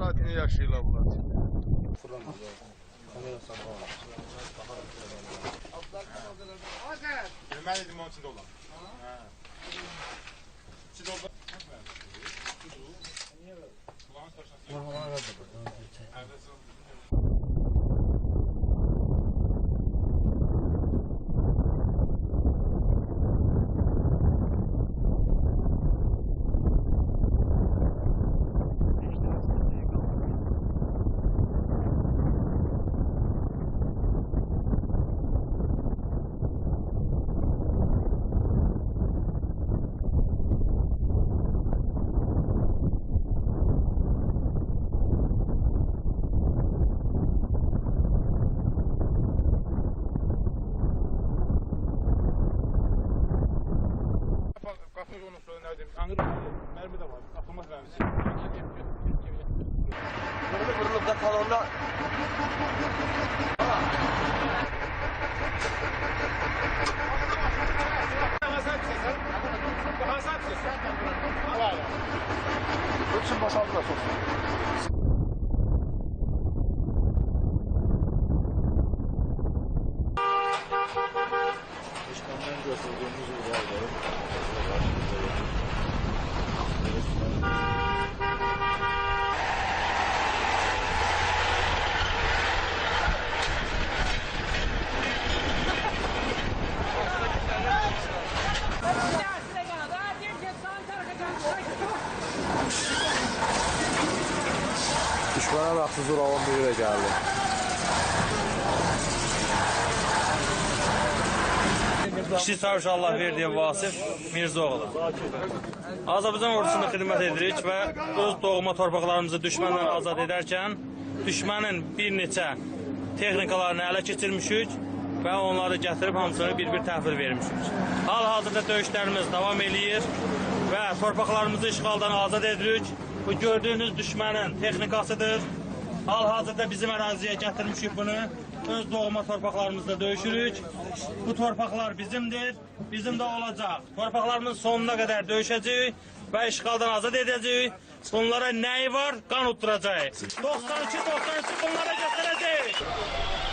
şəraitini yaşayırlar bunlar. Mən idim onun içində olan. Qapını onun sonra nə deyim? Anqır mərmi də var. Atılmaz mərmisi. Burada vurulup da kalonda Bütün basaldı da çok. Başkandan götürdüğümüz olayları Düşmana də gəldi. Kiçik Çavuş Allah verdiyi Vasif Mirzoğlu. Azərbaycan ordusunda xidmət edirik və öz doğma torpaqlarımızı düşməndən azad edərkən düşmənin bir neçə texnikalarını ələ keçirmişik və onları gətirib hamısını bir-bir təhvil vermişik. Hal-hazırda döyüşlərimiz davam eləyir və torpaqlarımızı işğaldan azad edirik. Bu gördüyünüz düşmənin texnikasıdır. Hal-hazırda bizim əraziyə gətirmişik bunu. Öz doğma torpaqlarımızda döyüşürük. Bu torpaqlar bizimdir, bizim də olacaq. Torpaqlarımızın sonuna qədər döyüşəcəyik və işğaldan azad edəcəyik. Bunlara nəyi var? Qan utturacağıq. 92-93 bunlara göstərəcəyik.